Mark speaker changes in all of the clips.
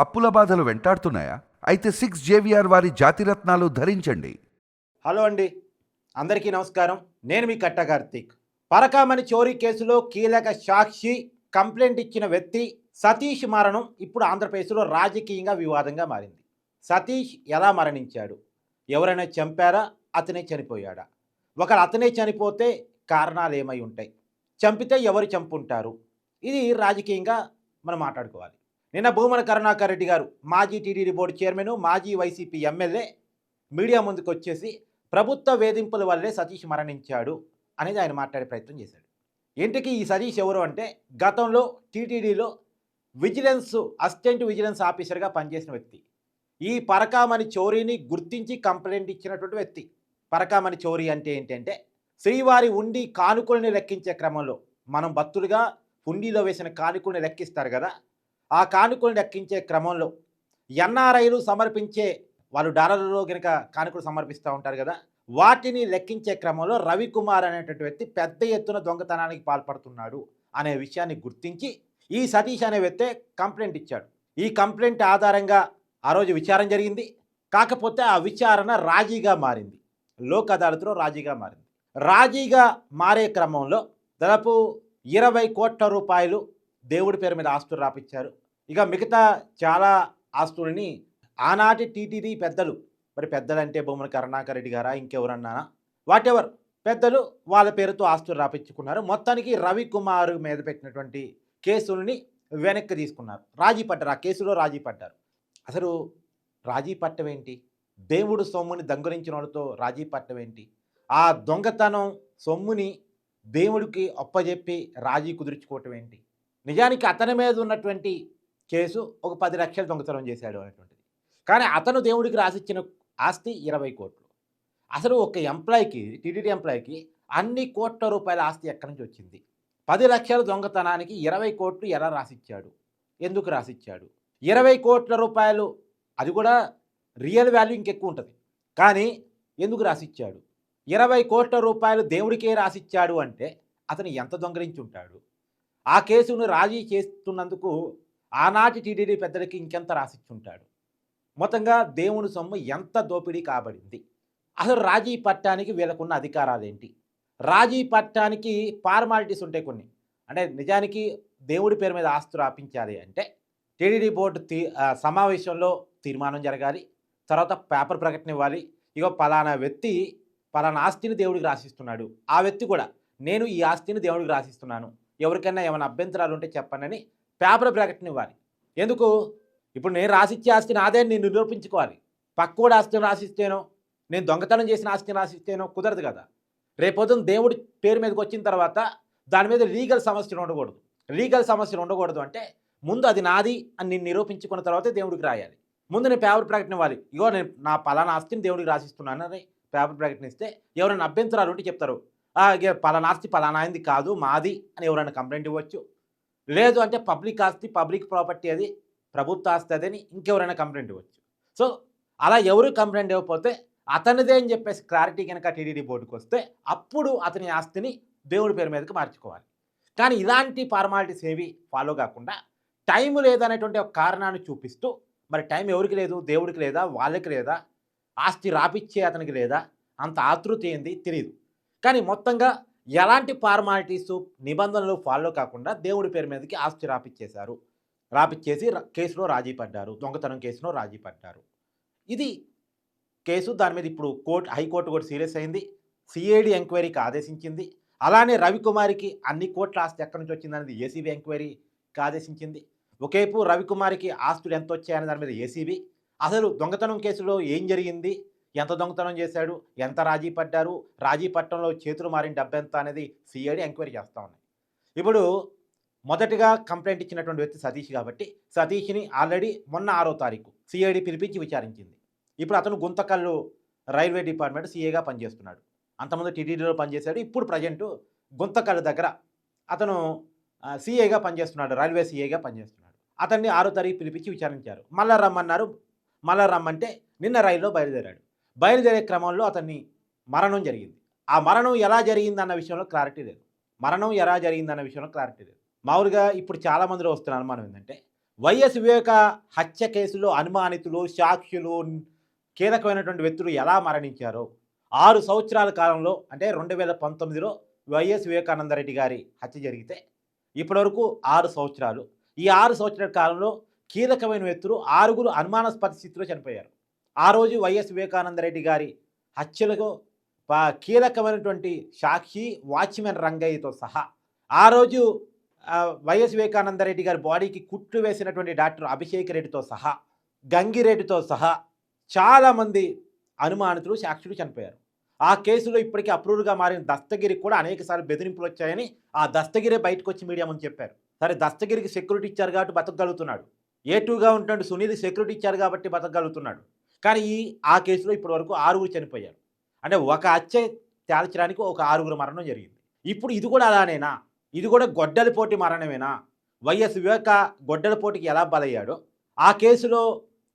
Speaker 1: అప్పుల బాధలు వెంటాడుతున్నాయా? అయితే సిక్స్ జేవిఆర్ వారి జాతిరత్నాలు ధరించండి.
Speaker 2: హలో అండి. అందరికీ నమస్కారం. నేను మీ కట్ట కార్తీక్. పరకామణి చోరీ కేసులో కీలక సాక్షి కంప్లైంట్ ఇచ్చిన వ్యక్తి సతీష్ మరణం ఇప్పుడు ఆంధ్రప్రదేశ్లో రాజకీయంగా వివాదంగా మారింది. సతీష్ ఎలా మరణించాడు? ఎవరైనా చంపారా? అతనే చనిపోయాడా? ఒకరు అతనే చనిపోతే కారణాలు ఏమై ఉంటాయి? చంపితే ఎవరు చంపుంటారు? ఇది రాజకీయంగా మనం మాట్లాడుకోవాలి. నిన్న భూమన కరుణాకర్ రెడ్డి గారు మాజీ టీడీడీ బోర్డు చైర్మన్ మాజీ వైసీపీ ఎమ్మెల్యే మీడియా ముందుకు వచ్చేసి ప్రభుత్వ వేధింపుల వల్లే సతీష్ మరణించాడు అనేది ఆయన మాట్లాడే ప్రయత్నం చేశాడు. ఇంటికి ఈ సతీష్ ఎవరు అంటే గతంలో టీటీడీలో విజిలెన్స్ అసిస్టెంట్ విజిలెన్స్ ఆఫీసర్గా పనిచేసిన వ్యక్తి. ఈ పరకామణి చోరీని గుర్తించి కంప్లైంట్ ఇచ్చినటువంటి వ్యక్తి. పరకామణి చోరీ అంటే ఏంటంటే శ్రీవారి ఉండి కానుకల్ని లెక్కించే క్రమంలో మనం భక్తులుగా హుండీలో వేసిన కానుకల్ని లెక్కిస్తారు కదా ఆ కానుకలు లెక్కించే క్రమంలో ఎన్ఆర్ఐలు సమర్పించే వాళ్ళు డాలర్లలో కనుక కానుకలు సమర్పిస్తూ ఉంటారు కదా వాటిని లెక్కించే క్రమంలో రవికుమార్ అనేటువంటి వ్యక్తి పెద్ద ఎత్తున దొంగతనానికి పాల్పడుతున్నాడు అనే విషయాన్ని గుర్తించి ఈ సతీష్ అనే వ్యక్తి కంప్లైంట్ ఇచ్చాడు. ఈ కంప్లైంట్ ఆధారంగా ఆ రోజు విచారణ జరిగింది. కాకపోతే ఆ విచారణ రాజీగా మారింది. లోక్ అదాలత్లో రాజీగా మారింది. రాజీగా మారే క్రమంలో దాదాపు ఇరవై కోట్ల రూపాయలు దేవుడి పేరు మీద ఆస్తులు రాపిచ్చారు. ఇక మిగతా చాలా ఆస్తులని ఆనాటి టీటీడీ పెద్దలు మరి పెద్దలంటే బొమ్మన కరుణాకర్ రెడ్డి గారా ఇంకెవరన్నానా? వాటెవర్? పెద్దలు వాళ్ళ పేరుతో ఆస్తులు రాపించుకున్నారు. మొత్తానికి రవికుమార్ మీద పెట్టినటువంటి కేసులని వెనక్కి తీసుకున్నారు. రాజీ పడ్డారు. ఆ కేసులో రాజీ పడ్డారు. అసలు రాజీ పట్టవేంటి దేవుడు సొమ్ముని దొంగలించిన వాళ్ళతో రాజీ పట్టవేంటి ఆ దొంగతనం సొమ్ముని దేవుడికి అప్పజెప్పి రాజీ కుదుర్చుకోవటం ఏంటి? నిజానికి అతని మీద ఉన్నటువంటి కేసు ఒక పది లక్షలు దొంగతనం చేశాడు అనేటువంటిది. కానీ అతను దేవుడికి రాసిచ్చిన ఆస్తి ఇరవై కోట్లు. అసలు ఒక ఎంప్లాయీకి టీడీడీ ఎంప్లాయీకి అన్ని కోట్ల రూపాయల ఆస్తి ఎక్కడి నుంచి వచ్చింది? పది లక్షల దొంగతనానికి ఇరవై కోట్లు ఎలా రాసిచ్చాడు? ఎందుకు రాసిచ్చాడు? ఇరవై కోట్ల రూపాయలు అది కూడా రియల్ వాల్యూ ఇంకెక్కువ ఉంటుంది. కానీ ఎందుకు రాసిచ్చాడు? ఇరవై కోట్ల రూపాయలు దేవుడికే రాసిచ్చాడు అంటే అతను ఎంత దొంగలించి ఉంటాడు? ఆ కేసును రాజీ చేస్తున్నందుకు ఆనాటి టీడీడీ పెద్దలకి ఇంకెంత రాసిచ్చుంటాడు? మొత్తంగా దేవుని సొమ్ము ఎంత దోపిడీ కాబడింది? అసలు రాజీ పట్టానికి వీళ్ళకున్న అధికారాలు ఏంటి రాజీ పట్టానికి ఫార్మాలిటీస్ ఉంటాయి కొన్ని. అంటే నిజానికి దేవుడి పేరు మీద ఆస్తు రాపించాలి అంటే టీడీడీ బోర్డు తీ సమావేశంలో తీర్మానం జరగాలి. తర్వాత పేపర్ ప్రకటన ఇవ్వాలి. ఇగో పలానా వ్యక్తి పలానా ఆస్తిని దేవుడికి రాసిస్తున్నాడు. ఆ వ్యక్తి కూడా నేను ఈ ఆస్తిని దేవుడికి రాసిస్తున్నాను. ఎవరికైనా ఏమైనా అభ్యంతరాలు ఉంటే చెప్పండి పేపర్ ప్రకటన ఇవ్వాలి ఎందుకు? ఇప్పుడు నేను రాసిచ్చే ఆస్తిని నాదే నేను నిరూపించుకోవాలి. పక్కోడు ఆస్తిని రాసిస్తేనో నేను దొంగతనం చేసిన ఆస్తిని రాసిస్తేనో కుదరదు కదా. రేపొద్దున దేవుడి పేరు మీదకి వచ్చిన తర్వాత దాని మీద లీగల్ సమస్యలు ఉండకూడదు. లీగల్ సమస్యలు ఉండకూడదు అంటే ముందు అది నాది అని నేను నిరూపించుకున్న తర్వాతే దేవుడికి రాయాలి. ముందు నేను పేపర్ ప్రకటన ఇవ్వాలి ఇగో నేను నా పలానా ఆస్తిని దేవుడికి రాసిస్తున్నాను అని పేపర్ ప్రకటన ఇస్తే ఎవరైనా అభ్యంతరాలు ఉంటే చెప్తారు. "ఆ, పలానా ఆస్తి పలానా అయింది కాదు మాది అని ఎవరైనా కంప్లైంట్ ఇవ్వచ్చు. లేదు అంటే పబ్లిక్ ఆస్తి పబ్లిక్ ప్రాపర్టీ అది ప్రభుత్వ ఆస్తి అదని ఇంకెవరైనా కంప్లైంట్ ఇవ్వచ్చు. సో అలా ఎవరు కంప్లైంట్ ఇవ్వకపోతే అతనిదే అని చెప్పేసి క్లారిటీ కనుక టీడీడీ బోర్డుకి వస్తే అప్పుడు అతని ఆస్తిని దేవుడి పేరు మీదకి మార్చుకోవాలి. కానీ ఇలాంటి ఫార్మాలిటీస్ ఏవి ఫాలో కాకుండా టైం లేదనేటువంటి ఒక కారణాన్ని చూపిస్తూ మరి టైం ఎవరికి లేదు దేవుడికి లేదా వాళ్ళకి లేదా ఆస్తి రాపిచ్చే అతనికి లేదా అంత ఆతృత ఏంది తెలియదు కానీ మొత్తంగా ఎలాంటి ఫార్మాలిటీస్ నిబంధనలు ఫాలో కాకుండా దేవుడి పేరు మీదకి ఆస్తి రాపిచ్చేశారు. రాపిచ్చేసి కేసులో రాజీ పడ్డారు. దొంగతనం కేసులో రాజీ పడ్డారు. ఇది కేసు దాని మీద ఇప్పుడు కోర్టు హైకోర్టు కూడా సీరియస్ అయింది. సిఐడి ఎంక్వైరీకి ఆదేశించింది. అలానే రవికుమారికి అన్ని కోట్ల ఆస్తి ఎక్కడి నుంచి వచ్చిందనేది ఏసీబీ ఎంక్వైరీకి ఆదేశించింది. ఒకేపు రవికుమారికి ఆస్తులు ఎంత వచ్చాయనే దాని మీద ఏసీబీ. అసలు దొంగతనం కేసులో ఏం జరిగింది? ఎంత దొంగతనం చేశాడు? ఎంత రాజీ పడ్డారు? రాజీ పట్టణంలో చేతులు మారిన డబ్బెంత అనేది సిఐడి ఎంక్వైరీ చేస్తూ ఉన్నాయి. ఇప్పుడు మొదటగా కంప్లైంట్ ఇచ్చినటువంటి వ్యక్తి సతీష్ కాబట్టి సతీష్ని ఆల్రెడీ మొన్న ఆరో తారీఖు సిఐడి పిలిపించి విచారించింది. ఇప్పుడు అతను గుంతకల్లు రైల్వే డిపార్ట్మెంట్ సీఏగా పనిచేస్తున్నాడు. అంతకుముందు టీటీడీలో పనిచేశాడు ఇప్పుడు ప్రజెంట్ గుంతకల్లు దగ్గర అతను సీఏగా పనిచేస్తున్నాడు రైల్వే సీఏగా పనిచేస్తున్నాడు. అతన్ని ఆరో తారీఖు పిలిపించి విచారించారు. మళ్ళా రమ్మన్నారు. మళ్ళా రమ్మంటే నిన్న రైల్లో బయలుదేరాడు. బయలుదేరే క్రమంలో అతన్ని మరణం జరిగింది. ఆ మరణం ఎలా జరిగింది అన్న విషయంలో క్లారిటీ లేదు. మరణం ఎలా జరిగింది అన్న విషయంలో క్లారిటీ లేదు. మామూలుగా ఇప్పుడు చాలా మందిలో వస్తున్న అనుమానం ఏంటంటే వైఎస్ వివేక హత్య కేసులో అనుమానితులు సాక్షులు కీలకమైనటువంటి వ్యక్తులు ఎలా మరణించారో ఆరు సంవత్సరాల కాలంలో అంటే రెండు వేల పంతొమ్మిదిలో వైఎస్ వివేకానందరెడ్డి గారి హత్య జరిగితే ఇప్పటివరకు ఆరు సంవత్సరాలు. ఈ ఆరు సంవత్సరాల కాలంలో కీలకమైన వ్యక్తులు ఆరుగురు అనుమానాస్పద స్థితిలో చనిపోయారు. ఆ రోజు వైఎస్ వివేకానందరెడ్డి గారి హత్యలకు కీలకమైనటువంటి సాక్షి వాచ్మెన్ రంగయ్యతో సహా. ఆ రోజు వైఎస్ వివేకానందరెడ్డి గారి బాడీకి కుట్లు వేసినటువంటి డాక్టర్ అభిషేక్ రెడ్డితో సహా గంగిరెడ్డితో సహా చాలామంది అనుమానితులు సాక్షులు చనిపోయారు. ఆ కేసులో ఇప్పటికీ అప్రూవ్గా మారిన దస్తగిరికి కూడా అనేకసార్లు బెదిరింపులు వచ్చాయని ఆ దస్తగిరే బయటకు వచ్చి మీడియా ముందు చెప్పారు. సరే దస్తగిరికి సెక్యూరిటీ ఇచ్చారు కాబట్టి బతకగలుగుతున్నాడు. ఏ టూగా ఉంటాడు సునీల్ సెక్యూరిటీ ఇచ్చారు కాబట్టి బతకగలుగుతున్నాడు. కానీ ఈ ఆ కేసులో ఇప్పటి వరకు ఆరుగురు చనిపోయారు. అంటే ఒక హత్య తేల్చడానికి ఒక ఆరుగురు మరణం జరిగింది. ఇప్పుడు ఇది కూడా అలానేనా? ఇది కూడా గొడ్డల పోటీ మరణమేనా? వైఎస్ వివేక గొడ్డల పోటీకి ఎలా బలయ్యాడో? ఆ కేసులో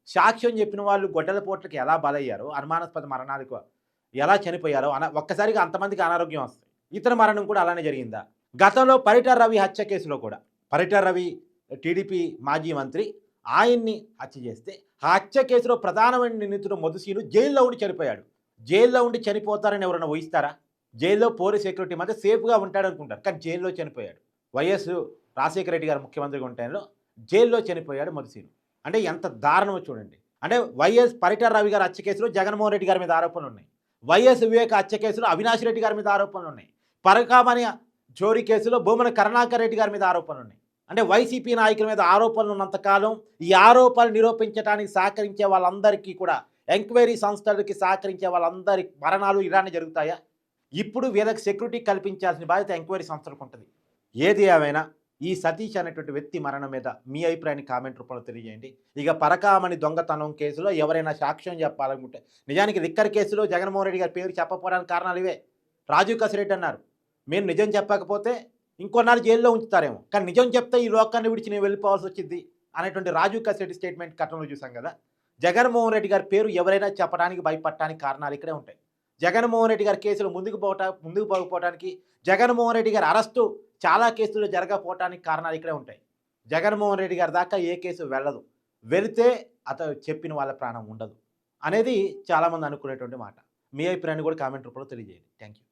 Speaker 2: సాక్ష్యం చెప్పిన వాళ్ళు గొడ్డలపోట్లకి ఎలా బలయ్యారో? అనుమానాస్పద మరణాలకు ఎలా చనిపోయారో? అన ఒక్కసారిగా అంతమందికి అనారోగ్యం వస్తుంది ఇతర మరణం కూడా అలానే జరిగిందా? గతంలో పరిటాల రవి హత్య కేసులో కూడా. పరిటాల రవి టీడీపీ మాజీ మంత్రి ఆయన్ని హత్య చేస్తే ఆ హత్య కేసులో ప్రధానమైన నిందితుడు మధుసీను జైల్లో ఉండి చనిపోయాడు. జైల్లో ఉండి చనిపోతారని ఎవరైనా ఊహిస్తారా? జైల్లో పోలీస్ సెక్యూరిటీ మధ్య సేఫ్గా ఉంటాడు అనుకుంటారు కానీ జైల్లో చనిపోయాడు. వైఎస్ రాజశేఖర రెడ్డి గారు ముఖ్యమంత్రిగా ఉన్న టైంలో జైల్లో చనిపోయాడు మధుసీను. అంటే ఎంత దారుణమో చూడండి. అంటే వైఎస్ పరిటాల రవి గారు హత్య కేసులో జగన్మోహన్ రెడ్డి గారి మీద ఆరోపణలు ఉన్నాయి. వైఎస్ వివేక హత్య కేసులో అవినాష్ రెడ్డి గారి మీద ఆరోపణలు ఉన్నాయి. పరకామణి చోరీ కేసులో భూమన కరుణాకర్ రెడ్డి గారి మీద ఆరోపణలు ఉన్నాయి. అంటే వైసీపీ నాయకుల మీద ఆరోపణలు ఉన్నంతకాలం ఈ ఆరోపణలు నిరూపించడానికి సహకరించే వాళ్ళందరికీ కూడా ఎంక్వైరీ సంస్థలకి సహకరించే వాళ్ళందరి మరణాలు ఇలానే జరుగుతాయా? ఇప్పుడు వీళ్ళకి సెక్యూరిటీ కల్పించాల్సిన బాధ్యత ఎంక్వైరీ సంస్థలకు ఉంటుంది. ఏది ఏమైనా ఈ సతీష్ అనేటువంటి వ్యక్తి మరణం మీద మీ అభిప్రాయాన్ని కామెంట్ రూపంలో తెలియజేయండి. ఇక పరకామణి దొంగతనం కేసులో ఎవరైనా సాక్ష్యం చెప్పాలనుకుంటే నిజానికి లిక్కర్ కేసులో జగన్మోహన్ రెడ్డి గారి పేరు చెప్పకపోవడానికి కారణాలు ఇవే. రాజీవ్ కసిరెడ్డి అన్నారు. మీరు నిజం చెప్పకపోతే ఇంకొన్నాళ్ళు జైల్లో ఉంచుతారేమో. కానీ నిజం చెప్తే ఈ లోకాన్ని విడిచి నేను వెళ్ళిపోవాల్సి వచ్చింది అనేటువంటి రాజీవ్ కసిరెడ్డి స్టేట్మెంట్ కథంలో చూసాం కదా. జగన్మోహన్ రెడ్డి గారి పేరు ఎవరైనా చెప్పడానికి భయపడటానికి కారణాలు ఇక్కడే ఉంటాయి. జగన్మోహన్ రెడ్డి గారి కేసులు ముందుకు పోవట ముందుకు పోకపోవడానికి జగన్మోహన్ రెడ్డి గారి అరెస్టు చాలా కేసులు జరగకపోవటానికి కారణాలు ఇక్కడే ఉంటాయి. జగన్మోహన్ రెడ్డి గారి దాకా ఏ కేసు వెళ్ళదు. వెళితే అతను చెప్పిన వాళ్ళ ప్రాణం ఉండదు. అనేది చాలామంది అనుకునేటువంటి మాట. మీ అభిప్రాయాన్ని కూడా కామెంట్ రూపంలో తెలియజేయండి. Thank you